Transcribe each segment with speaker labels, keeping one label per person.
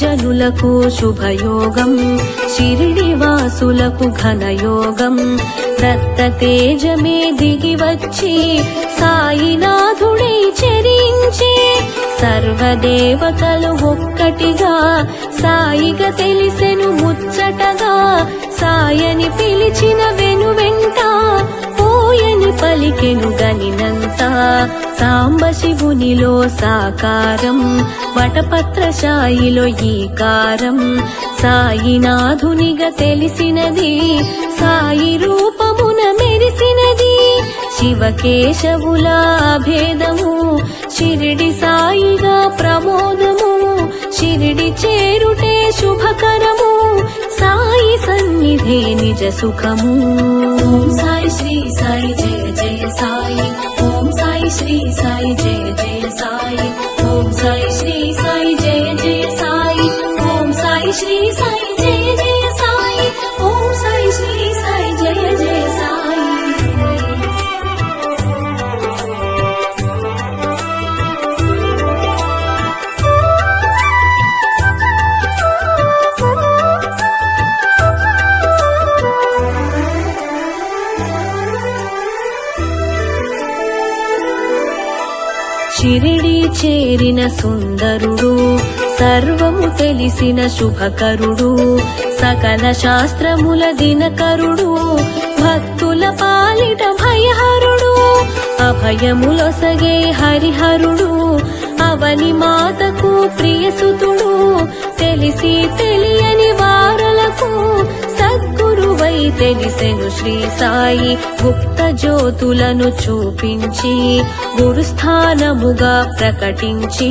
Speaker 1: జనులకు శుభయోగం శిరిడివాసులకు ఘనయోగం. దత్త తేజమే దిగి వచ్చి సాయినాథుడై చరించి సర్వదేవతలు ఒక్కటిగా సాయిగా తెలిసెను ముచ్చటగా సాయని పిలిచిన వెను వెంట పోయని పలికెను గనినంత సాంబ శివునిలో సాకారం వటపత్రశాయిలో ఈకారం. కారం సాయినాథునిగా తెలిసినది సాయి రూపమున మెరిసినది శివకేశవుల భేదము షిరిడి సాయిగా ప్రమో సన్నిధే నిజ సుఖము. ఓం సాయి శ్రీ సాయి జయ జయ సాయి. ఓం సాయి శ్రీ సాయి జయ జయ సాయి. ఓం సాయి శ్రీ సాయి జయ జయ సాయి. ఓం సాయి శ్రీ సాయి జయ జయ సాయి. ఓం సాయి శ్రీ సాయి జయ జయ షిరిడి చేరిన సుందరుడు సర్వము తెలిసిన శుభకరుడు సకల శాస్త్రముల దినకరుడు భక్తుల పాలిట భయహరుడు అభయములొసగే హరిహరుడు అవని మాతకు ప్రియసుతుడు తెలిసి తెలియని వారలకు తెలిసెను శ్రీ సాయి గుప్త జ్యోతులను చూపించి గురుస్థానముగా ప్రకటించి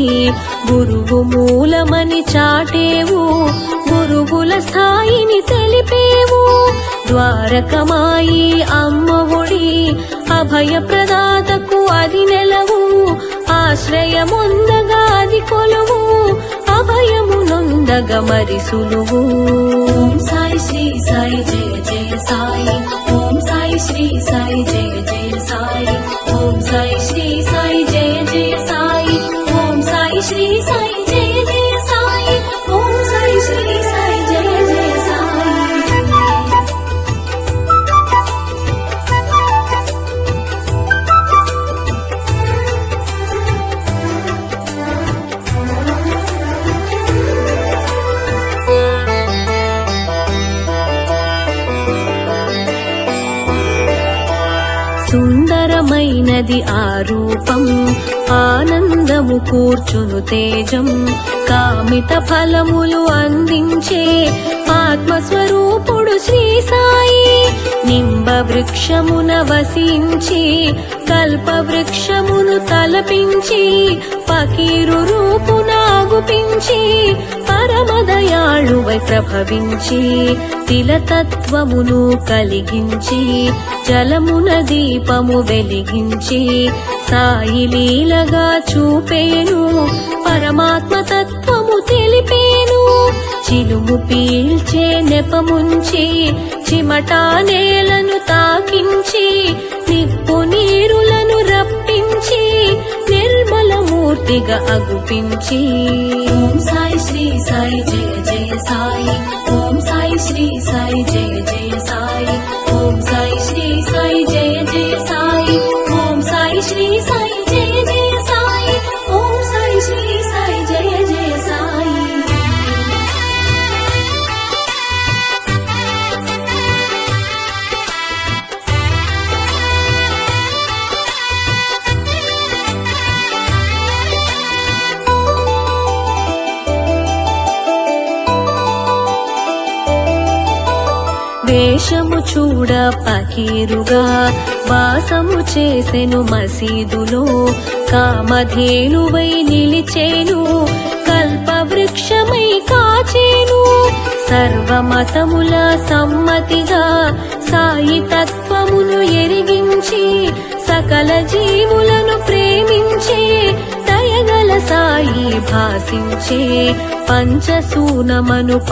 Speaker 1: గురువు మూలమని చాటేవు గురువుల స్థాయిని తెలిపేవు. ద్వారకమాయి అమ్మఒడి అభయ ప్రదాతకు అది నెలవు ఆశ్రయముందగా అది కొలువు అభయము నొందగ మరి సులువు ఉన్నది ఆ రూపం ఆనందము కూర్చును తేజం. కామిత ఫలములు అందించే ఆత్మస్వరూపుడు శ్రీ సాయి. నింబ వృక్షమున వసించి కల్ప వృక్షమును తలపించి పకీరు రూపునాగుపించి పరమదయాళువై ప్రభవించి తిలతత్వమును కలిగించి జలమున దీపము వెలిగించి సాయి లీలగా చూపేను. పరమాత్మ తత్వము తెలిపేను. చిలుము పీల్చే నెపముంచి చిమటా నేలను తాకించి నిప్పు నీరులను రప్పించి నిర్మల మూర్తిగా అగుపించి. ఓం సాయి శ్రీ సాయి జయ వేషము చూడ పకీరుగా వాసము చేసెను మసీదులో కామధేనువై నిలిచేను కల్పవృక్షమై కాచేను. సర్వమతముల సమ్మతిగా సాయి తత్వమును ఎరిగించి సకల జీవులను ప్రేమించే దయగల సాయి భాసించే పంచసూనమను